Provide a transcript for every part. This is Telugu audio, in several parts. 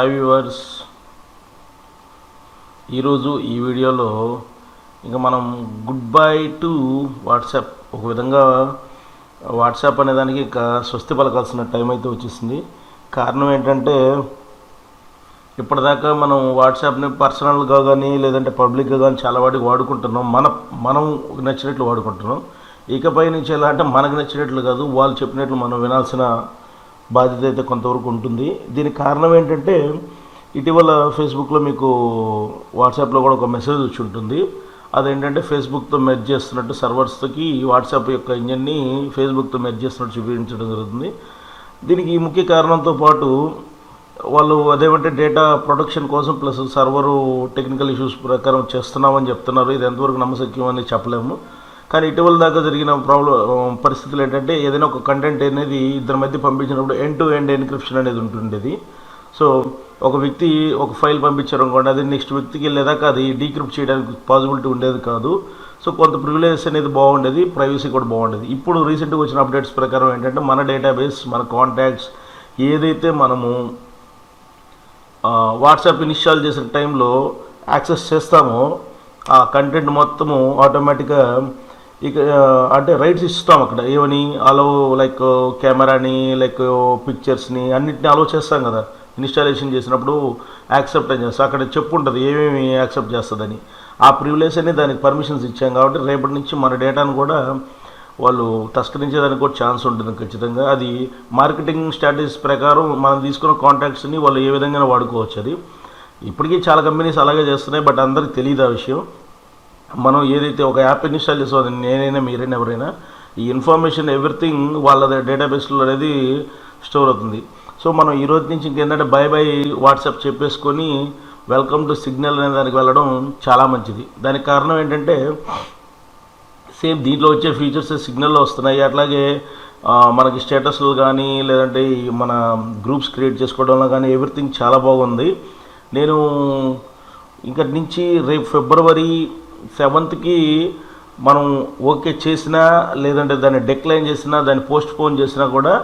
హాయ్ వ్యూవర్స్ ఈరోజు ఈ వీడియోలో ఇంకా మనం గుడ్ బై టు వాట్సాప్. ఒక విధంగా వాట్సాప్ అనే దానికి ఇక స్వస్తి పలకాల్సిన టైం అయితే వచ్చేసింది. కారణం ఏంటంటే ఇప్పటిదాకా మనం వాట్సాప్ని పర్సనల్గా కానీ లేదంటే పబ్లిక్గా కానీ చాలా వాటికి వాడుకుంటున్నాం. మన మనం నచ్చినట్లు వాడుకుంటున్నాం. ఇకపై నుంచి ఎలా అంటే మనకు నచ్చినట్లు కాదు వాళ్ళు చెప్పినట్లు మనం వినాల్సిన బాధ్యత అయితే కొంతవరకు ఉంటుంది. దీనికి కారణం ఏంటంటే ఇటీవల ఫేస్బుక్లో మీకు వాట్సాప్లో కూడా ఒక మెసేజ్ వచ్చి ఉంటుంది. అదేంటంటే ఫేస్బుక్తో మెర్జ్ చేస్తున్నట్టు సర్వర్స్కి వాట్సాప్ యొక్క ఇంజన్ని ఫేస్బుక్తో మెర్జ్ చేస్తున్నట్టు చూపించడం జరుగుతుంది. దీనికి ఈ ముఖ్య కారణంతో పాటు వాళ్ళు అదేమంటే డేటా ప్రొటెక్షన్ కోసం ప్లస్ సర్వరు టెక్నికల్ ఇష్యూస్ ప్రకారం చేస్తున్నామని చెప్తున్నారు. ఇది ఎంతవరకు నమ్మశక్యం అని చెప్పలేము. కానీ ఇటీవల దాకా జరిగిన ప్రాబ్లం పరిస్థితులు ఏంటంటే ఏదైనా ఒక కంటెంట్ అనేది ఇద్దరి మధ్య పంపించినప్పుడు ఎండ్ టు ఎండ్ ఎన్క్రిప్షన్ అనేది ఉంటుండేది. సో ఒక వ్యక్తి ఒక ఫైల్ పంపించారు అనుకోండి అది నెక్స్ట్ వ్యక్తికి వెళ్ళేదాకా అది డీక్రిప్ట్ చేయడానికి పాసిబిలిటీ ఉండేది కాదు. సో కొంత ప్రివిలేజ్ అనేది బాగుండేది ప్రైవసీ కూడా బాగుండేది. ఇప్పుడు రీసెంట్గా వచ్చిన అప్డేట్స్ ప్రకారం ఏంటంటే మన డేటాబేస్ మన కాంటాక్ట్స్ ఏదైతే మనము వాట్సాప్ ఇన్స్టాల్ చేసిన టైంలో యాక్సెస్ చేస్తామో ఆ కంటెంట్ మొత్తము ఆటోమేటిక్గా ఇక అంటే రైట్స్ ఇస్తాం అక్కడ. ఏమని అలో లైక్ కెమెరాని లైక్ పిక్చర్స్ని అన్నిటిని అలో చేస్తాం కదా. ఇన్స్టాలేషన్ చేసినప్పుడు యాక్సెప్ట్ అని చేస్తాం. అక్కడ చెప్పు ఉంటుంది ఏమేమి యాక్సెప్ట్ చేస్తుందని. ఆ ప్రివిలేజ్ అని దానికి పర్మిషన్స్ ఇచ్చాం కాబట్టి రేపటి నుంచి మన డేటాను కూడా వాళ్ళు తస్కరించేదానికి కూడా ఛాన్స్ ఉంటుంది ఖచ్చితంగా. అది మార్కెటింగ్ స్ట్రాటజీస్ ప్రకారం మనం తీసుకున్న కాంటాక్ట్స్ని వాళ్ళు ఏ విధంగా వాడుకోవచ్చు అది. ఇప్పటికీ చాలా కంపెనీస్ అలాగే చేస్తున్నాయి బట్ అందరికి తెలియదు ఆ విషయం. మనం ఏదైతే ఒక యాప్ ఇన్స్టాల్ చేసామో అది నేనైనా మీరైనా ఎవరైనా ఈ ఇన్ఫర్మేషన్ ఎవ్రీథింగ్ వాళ్ళ డేటాబేస్లో అనేది స్టోర్ అవుతుంది. సో మనం ఈ రోజు నుంచి ఇంకేంటంటే బై బై వాట్సాప్ చెప్పేసుకొని వెల్కమ్ టు సిగ్నల్ అనే దానికి వెళ్ళడం చాలా మంచిది. దానికి కారణం ఏంటంటే సేమ్ దీంట్లో వచ్చే ఫీచర్స్ సిగ్నల్లో వస్తున్నాయి. అట్లాగే మనకి స్టేటస్లు కానీ లేదంటే మన గ్రూప్స్ క్రియేట్ చేసుకోవడంలో కానీ ఎవ్రీథింగ్ చాలా బాగుంది. నేను ఇంకటి నుంచి రేపు ఫిబ్రవరి సెవెంత్కి మనం ఓకే చేసినా లేదంటే దాన్ని డిక్లైన్ చేసినా దాన్ని పోస్ట్ పోన్ చేసినా కూడా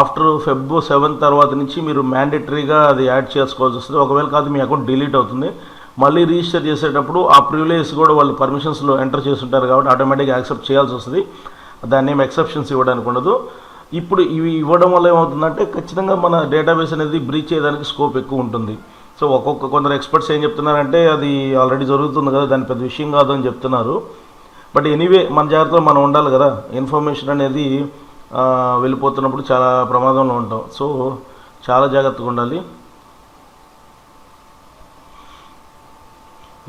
ఆఫ్టర్ ఫెబ్ సెవెన్ తర్వాత నుంచి మీరు మ్యాండేటరీగా అది యాడ్ చేసుకోవాల్సి వస్తుంది. ఒకవేళ కాదు మీ అకౌంట్ డిలీట్ అవుతుంది. మళ్ళీ రిజిస్టర్ చేసేటప్పుడు ఆ ప్రివిలేజ్ కూడా వాళ్ళు పర్మిషన్స్లో ఎంటర్ చేస్తుంటారు కాబట్టి ఆటోమేటిక్గా యాక్సెప్ట్ చేయాల్సి వస్తుంది. దాన్ని ఏం ఎక్సెప్షన్స్ ఇవ్వడానికి ఉండదు. ఇప్పుడు ఇవి ఇవ్వడం వల్ల ఏమవుతుందంటే ఖచ్చితంగా మన డేటాబేస్ అనేది బ్రీచ్ చేయడానికి స్కోప్ ఎక్కువ ఉంటుంది. సో ఒక్కొక్క కొందరు ఎక్స్పర్ట్స్ ఏం చెప్తున్నారంటే అది ఆల్రెడీ జరుగుతుంది కదా దాని పెద్ద విషయం కాదు అని చెప్తున్నారు. బట్ ఎనీవే మన జాగ్రత్తలో మనం ఉండాలి కదా. ఇన్ఫర్మేషన్ అనేది వెళ్ళిపోతున్నప్పుడు చాలా ప్రమాదంలో ఉంటాం. సో చాలా జాగ్రత్తగా ఉండాలి.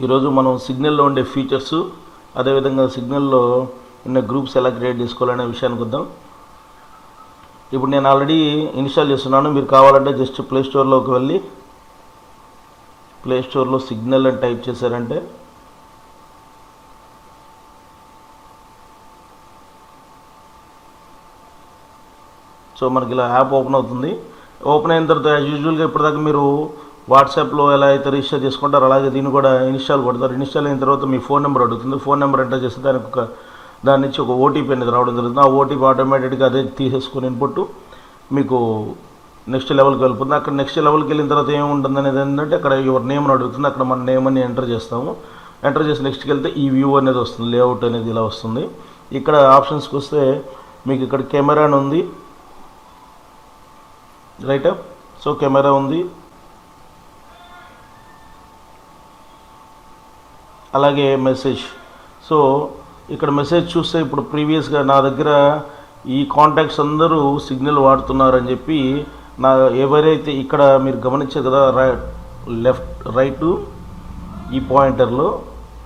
ఈరోజు మనం సిగ్నల్లో ఉండే ఫీచర్స్ అదేవిధంగా సిగ్నల్లో ఉన్న గ్రూప్స్ ఎలా క్రియేట్ చేసుకోవాలనే విషయానికి వద్దాం ఇప్పుడు నేను ఆల్రెడీ ఇన్స్టాల్ చేస్తున్నాను. మీరు కావాలంటే జస్ట్ ప్లే స్టోర్లోకి వెళ్ళి ప్లే స్టోర్లో సిగ్నల్ అని టైప్ చేశారంటే సో మనకి ఇలా యాప్ ఓపెన్ అవుతుంది. ఓపెన్ అయిన తర్వాత యాజ్ యూజువల్గా ఇప్పటిదాకా మీరు వాట్సాప్లో ఎలా అయితే రిజిస్టర్ చేసుకుంటారో అలాగే దీన్ని కూడా ఇన్స్టాల్ కొడతారు. ఇన్స్టాల్ అయిన తర్వాత మీ ఫోన్ నెంబర్ అడుగుతుంది. ఫోన్ నెంబర్ ఎంటర్ చేస్తే దానికి ఒక దాని నుంచి ఒక ఓటీపీ అనేది రావడం జరుగుతుంది. ఆ ఓటీపీ ఆటోమేటిక్గా అదే తీసేసుకుని ఇన్పుట్ మీకు నెక్స్ట్ లెవెల్కి వెళ్ళిపోతుంది. అక్కడ నెక్స్ట్ లెవెల్కి వెళ్ళిన తర్వాత ఏముంటుంది అనేది ఏంటంటే అక్కడ యువర్ నేమ్ అని అడుగుతుంది. అక్కడ మన నేమ్ అని ఎంటర్ చేస్తాము. ఎంటర్ చేసి నెక్స్ట్కి వెళ్తే ఈ వ్యూ అనేది వస్తుంది. లేఅవుట్ అనేది ఇలా వస్తుంది. ఇక్కడ ఆప్షన్స్కి వస్తే మీకు ఇక్కడ కెమెరా అని ఉంది. రైట్? సో కెమెరా ఉంది. అలాగే మెసేజ్. సో ఇక్కడ మెసేజ్ చూస్తే ఇప్పుడు ప్రీవియస్గా నా దగ్గర ఈ కాంటాక్ట్స్ అందరూ సిగ్నల్ వాడుతున్నారని చెప్పి నా ఎవరైతే ఇక్కడ మీరు గమనించారు కదా రైట్ లెఫ్ట్ రైట్ ఈ పాయింటర్లో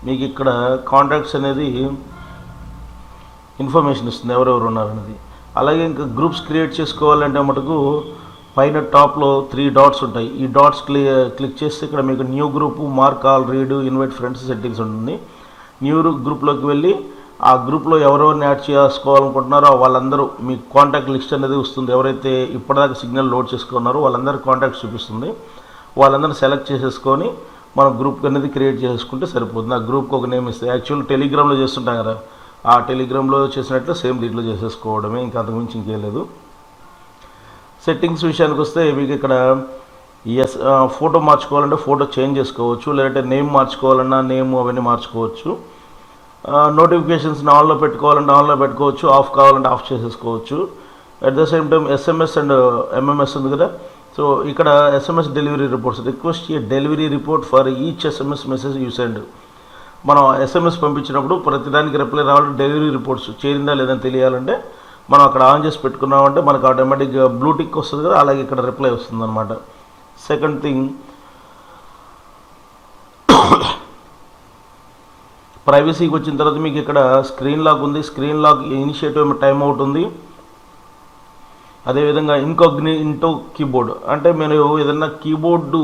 మీకు ఇక్కడ కాంటాక్ట్స్ అనేది ఇన్ఫర్మేషన్ ఇస్తుంది ఎవరెవరు ఉన్నారనేది అలాగే ఇంకా గ్రూప్స్ క్రియేట్ చేసుకోవాలంటే మటుకు పైన టాప్లో త్రీ డాట్స్ ఉంటాయి. ఈ డాట్స్ క్లి క్లిక్ చేస్తే ఇక్కడ మీకు new group mark all read invite friends settings ఉంటుంది. న్యూ గ్రూప్లోకి వెళ్ళి ఆ గ్రూప్లో ఎవరెవరిని యాడ్ చేసుకోవాలనుకుంటున్నారో వాళ్ళందరూ మీ కాంటాక్ట్ లిస్ట్ అనేది వస్తుంది. ఎవరైతే ఇప్పటిదాకా సిగ్నల్ లోడ్ చేసుకున్నారో వాళ్ళందరూ కాంటాక్ట్స్ చూపిస్తుంది. వాళ్ళందరిని సెలెక్ట్ చేసేసుకొని మనం గ్రూప్ అనేది క్రియేట్ చేసుకుంటే సరిపోతుంది. ఆ గ్రూప్కి ఒక నేమ్ ఇస్తే యాక్చువల్ టెలిగ్రామ్లో చేస్తుంటాం కదా ఆ టెలిగ్రామ్లో చేసినట్లు సేమ్ దీంట్లో చేసేసుకోవడమే ఇంకా అంతకుమించి ఇంకేం లేదు. సెట్టింగ్స్ విషయానికి వస్తే మీకు ఇక్కడ ఎస్ ఫోటో మార్చుకోవాలంటే ఫోటో చేంజ్ చేసుకోవచ్చు లేదంటే నేమ్ మార్చుకోవాలన్నా నేమ్ అవన్నీ మార్చుకోవచ్చు. నోటిఫికేషన్స్ ఆన్లో పెట్టుకోవాలంటే ఆన్లో పెట్టుకోవచ్చు ఆఫ్ కావాలంటే ఆఫ్ చేసేసుకోవచ్చు. At the same time SMS and MMS ఉంది కదా. సో ఇక్కడ SMS delivery reports request a delivery report for each SMS message you send మనం ఎస్ఎంఎస్ పంపించినప్పుడు ప్రతిదానికి రిప్లై రావాలంటే డెలివరీ రిపోర్ట్స్ చేరిందా లేదని తెలియాలంటే మనం అక్కడ ఆన్ చేసి పెట్టుకున్నామంటే మనకు ఆటోమేటిక్గా బ్లూటిక్ uh, వస్తుంది కదా అలాగే ఇక్కడ రిప్లై వస్తుంది అనమాట సెకండ్ థింగ్ ప్రైవసీకి వచ్చిన తర్వాత మీకు ఇక్కడ స్క్రీన్ లాక్ ఉంది. Screen lock initiative time out ఉంది. అదేవిధంగా ఇంకొగ్ని ఇంటో కీబోర్డ్. అంటే మీరు ఏదైనా కీబోర్డు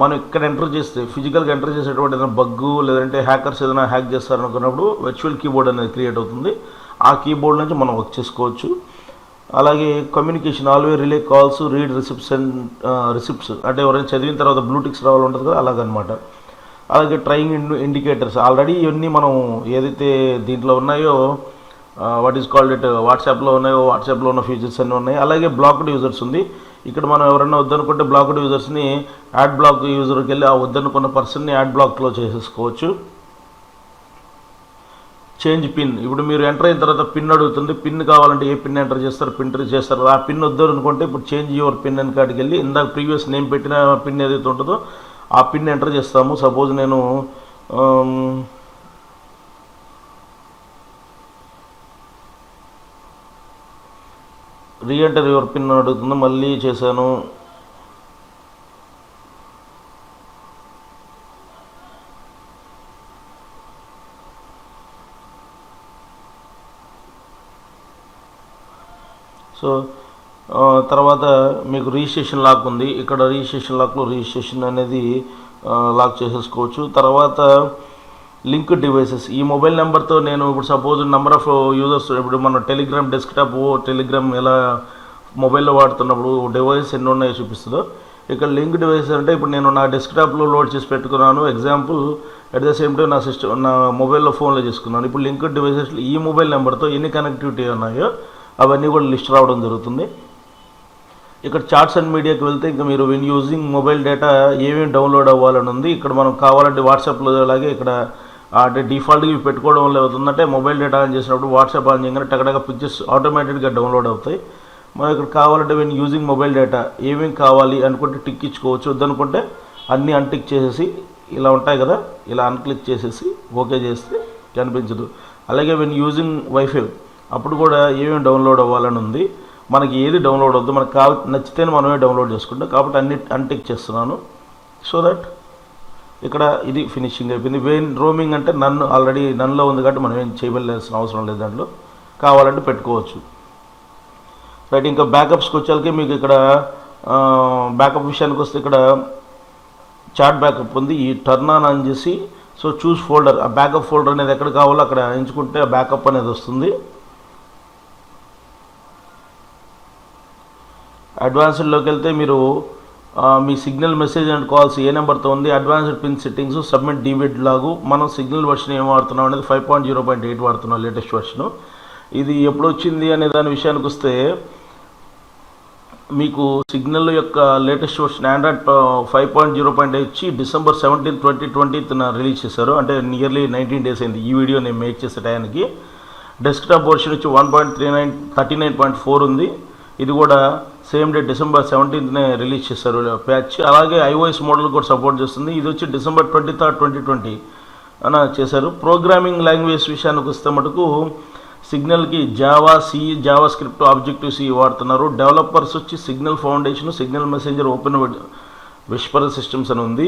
మనం ఇక్కడ ఎంటర్ చేస్తే ఫిజికల్గా ఎంటర్ చేసేటువంటి ఏదైనా బగ్గు లేదంటే హ్యాకర్స్ ఏదైనా హ్యాక్ చేస్తారనుకున్నప్పుడు వర్చువల్ కీబోర్డ్ అనేది క్రియేట్ అవుతుంది. ఆ కీబోర్డ్ నుంచి మనం వర్క్ చేసుకోవచ్చు. అలాగే communication always relay calls read receipts and receipts. అంటే ఎవరైనా చదివిన తర్వాత బ్లూటిక్స్ రావాలి ఉంటుంది కదా అలాగనమాట. అలాగే ట్రైయింగ్ ఇండికేటర్స్. ఆల్రెడీ ఇవన్నీ మనం ఏదైతే దీంట్లో ఉన్నాయో వాట్ ఈస్ కాల్డ్ ఇట్ వాట్సాప్లో ఉన్నాయో వాట్సాప్లో ఉన్న ఫీచర్స్ అన్నీ ఉన్నాయి. అలాగే బ్లాక్డ్ యూజర్స్ ఉంది. ఇక్కడ మనం ఎవరైనా వద్దనుకుంటే బ్లాక్డ్ యూజర్స్ని యాడ్ బ్లాక్ యూజర్కి వెళ్ళి ఆ వద్దనుకున్న పర్సన్ని యాడ్ బ్లాక్లో చేసేసుకోవచ్చు. చేంజ్ పిన్ ఇప్పుడు మీరు ఎంటర్ అయిన తర్వాత పిన్ అడుగుతుంది. పిన్ కావాలంటే ఏ పిన్ ఎంటర్ చేస్తారు? పిన్ ఎంటర్ చేస్తారు. ఆ పిన్ వద్దారు అనుకుంటే ఇప్పుడు చేంజ్ యువర్ పిన్ అని కాడికి వెళ్ళి ఇందాక ప్రీవియస్ నేమ్ పెట్టిన పిన్ ఏదైతే ఉంటుందో ఆ పిన్ ఎంటర్ చేస్తాము. సపోజ్ నేను రీఎంటర్ యువర్ పిన్ అడుగుతుంది. మళ్ళీ చేశాను. సో తర్వాత మీకు రిజిస్ట్రేషన్ లాక్ ఉంది. ఇక్కడ రిజిస్ట్రేషన్ లాక్లో రిజిస్ట్రేషన్ అనేది లాక్ చేసేసుకోవచ్చు. తర్వాత లింక్ డివైసెస్. ఈ మొబైల్ నెంబర్తో నేను ఇప్పుడు సపోజ్ నెంబర్ ఆఫ్ యూజర్స్ ఇప్పుడు మన టెలిగ్రామ్ డెస్క్టాప్ టెలిగ్రామ్ ఎలా మొబైల్లో వాడుతున్నప్పుడు డివైస్ ఎన్ని ఉన్నాయో చూపిస్తుందో. ఇక్కడ లింక్ డివైస్ అంటే ఇప్పుడు నేను నా డెస్క్టాప్లో లోడ్ చేసి పెట్టుకున్నాను. Example at the same time నా సిస్టమ్ నా మొబైల్లో ఫోన్లో చేసుకున్నాను. ఇప్పుడు లింక్ డివైసెస్ ఈ మొబైల్ నెంబర్తో ఎన్ని కనెక్టివిటీ ఉన్నాయో అవన్నీ కూడా లిస్ట్ రావడం జరుగుతుంది. ఇక్కడ చార్ట్స్ అండ్ మీడియాకి వెళ్తే ఇంకా మీరు విన్ యూజింగ్ మొబైల్ డేటా ఏమేమి డౌన్లోడ్ అవ్వాలని ఉంది. ఇక్కడ మనం కావాలంటే వాట్సాప్లో అలాగే ఇక్కడ అంటే డిఫాల్ట్గా ఇవి పెట్టుకోవడం వల్ల అవుతుందంటే మొబైల్ డేటా ఆన్ చేసినప్పుడు వాట్సాప్ ఆన్ చేయగానే టగడగా పిక్చర్స్ ఆటోమేటిక్గా డౌన్లోడ్ అవుతాయి. మనం ఇక్కడ కావాలంటే విన్ యూజింగ్ మొబైల్ డేటా ఏమేమి కావాలి అనుకుంటే టిక్ ఇచ్చుకోవచ్చు. వద్దనుకుంటే అన్నీ అన్టిక్ చేసేసి ఇలా ఉంటాయి కదా ఇలా అన్క్లిక్ చేసేసి ఓకే చేస్తే కనిపించదు. అలాగే విన్ యూజింగ్ వైఫై అప్పుడు కూడా ఏమేమి డౌన్లోడ్ అవ్వాలని ఉంది. మనకి ఏది డౌన్లోడ్ అవద్దు మనకు కావ నచ్చితేనే మనమే డౌన్లోడ్ చేసుకుంటాం. కాబట్టి అన్ని అన్టిక్ చేస్తున్నాను. సో దట్ ఇక్కడ ఇది ఫినిషింగ్ అయిపోయింది. వెయిన్ రోమింగ్ అంటే నన్ను ఆల్రెడీ నన్నులో ఉంది కాబట్టి మనం ఏం చేయవలసిన అవసరం లేదు దాంట్లో. కావాలంటే పెట్టుకోవచ్చు. రైట్ ఇంకా బ్యాకప్స్కి వచ్చేసరికి మీకు ఇక్కడ బ్యాకప్ విషయానికి వస్తే ఇక్కడ చాట్ బ్యాకప్ ఉంది. ఈ టర్న్ ఆన్ అని చేసి సో చూస్ ఫోల్డర్ ఆ బ్యాకప్ ఫోల్డర్ అనేది ఎక్కడ కావాలో అక్కడ ఎంచుకుంటే ఆ బ్యాకప్ అనేది వస్తుంది. అడ్వాన్స్డ్లోకి వెళ్తే మీరు మీ సిగ్నల్ మెసేజ్ అండ్ కాల్స్ ఏ నెంబర్తో ఉంది advanced PIN settings submit debug log మనం సిగ్నల్ వర్షన్ ఏం వాడుతున్నాం అనేది five point zero point eight వాడుతున్నాం లేటెస్ట్ వర్షను. ఇది ఎప్పుడు వచ్చింది అనే దాని విషయానికి వస్తే మీకు సిగ్నల్ యొక్క latest version Android five point zero point వచ్చి డిసెంబర్ సెవెంటీన్ ట్వంటీ ట్వంటీత్న రిలీజ్ చేశారు. అంటే నియర్లీ నైన్టీన్ డేస్ అయింది ఈ వీడియో నేను మేక్ చేసే టయానికి. డెస్క్టాప్ వర్షన్ వచ్చి one point three nine thirty nine point four ఉంది. ఇది కూడా సేమ్ డే డిసెంబర్ సెవెంటీన్త్నే రిలీజ్ చేశారు ప్యాచ్. అలాగే ఐఓఎస్ మోడల్ కూడా సపోర్ట్ చేస్తుంది. ఇది వచ్చి December twenty third twenty twenty అని చేశారు. ప్రోగ్రామింగ్ లాంగ్వేజ్ విషయానికి వస్తే మటుకు సిగ్నల్కి Java C JavaScript objective C వాడుతున్నారు. డెవలపర్స్ వచ్చి Signal Foundation Signal Messenger Open Whisper Systems అని ఉంది.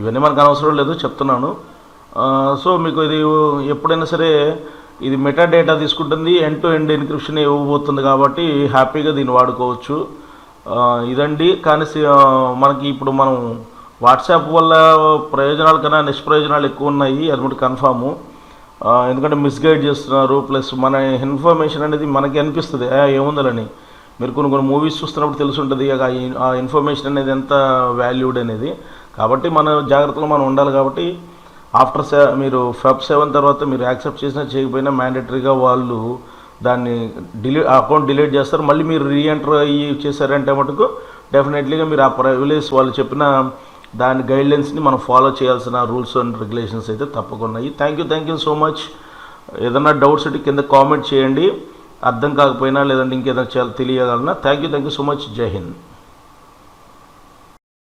ఇవన్నీ మనకు అనవసరం లేదు చెప్తున్నాను. సో మీకు ఇది ఎప్పుడైనా సరే ఇది మెటా డేటా తీసుకుంటుంది. ఎండ్ టు ఎండ్ ఎన్క్రిప్షన్ ఇవ్వబోతుంది కాబట్టి హ్యాపీగా దీన్ని వాడుకోవచ్చు. ఇదండి. కానీ మనకి ఇప్పుడు మనం వాట్సాప్ వల్ల ప్రయోజనాల కన్నా నిష్ప్రయోజనాలు ఎక్కువ ఉన్నాయి. అది కూడా కన్ఫాము ఎందుకంటే మిస్గైడ్ చేస్తున్నారు. ప్లస్ మన ఇన్ఫర్మేషన్ అనేది మనకి అనిపిస్తుంది. ఏముందని మీరు కొన్ని కొన్ని మూవీస్ చూస్తున్నప్పుడు తెలుసుంటుంది. ఆ ఇన్ఫర్మేషన్ అనేది ఎంత వాల్యూడ్ అనేది. కాబట్టి మన జాగ్రత్తలో మనం ఉండాలి కాబట్టి ఆఫ్టర్ సె మీరు ఫెబ్ సెవెన్ తర్వాత మీరు యాక్సెప్ట్ చేసినా చేయకపోయినా మ్యాండేటరీగా వాళ్ళు దాన్ని డిలీట్ అకౌంట్ డిలీట్ చేస్తారు. మళ్ళీ మీరు రీఎంటర్ అయ్యి చేశారంటే మటుకు డెఫినెట్లీగా మీరు ఆ ప్రివిలేజ్ వాళ్ళు చెప్పిన దాని గైడ్లైన్స్ని మనం ఫాలో చేయాల్సిన రూల్స్ అండ్ రెగ్యులేషన్స్ అయితే తప్పకుండా ఉన్నాయి thank you thank you so much ఏదైనా డౌట్స్ ఉంటే కింద కామెంట్ చేయండి. అర్థం కాకపోయినా లేదంటే ఇంకేదైనా చాలా తెలియగలనా? Thank you thank you so much జై హింద్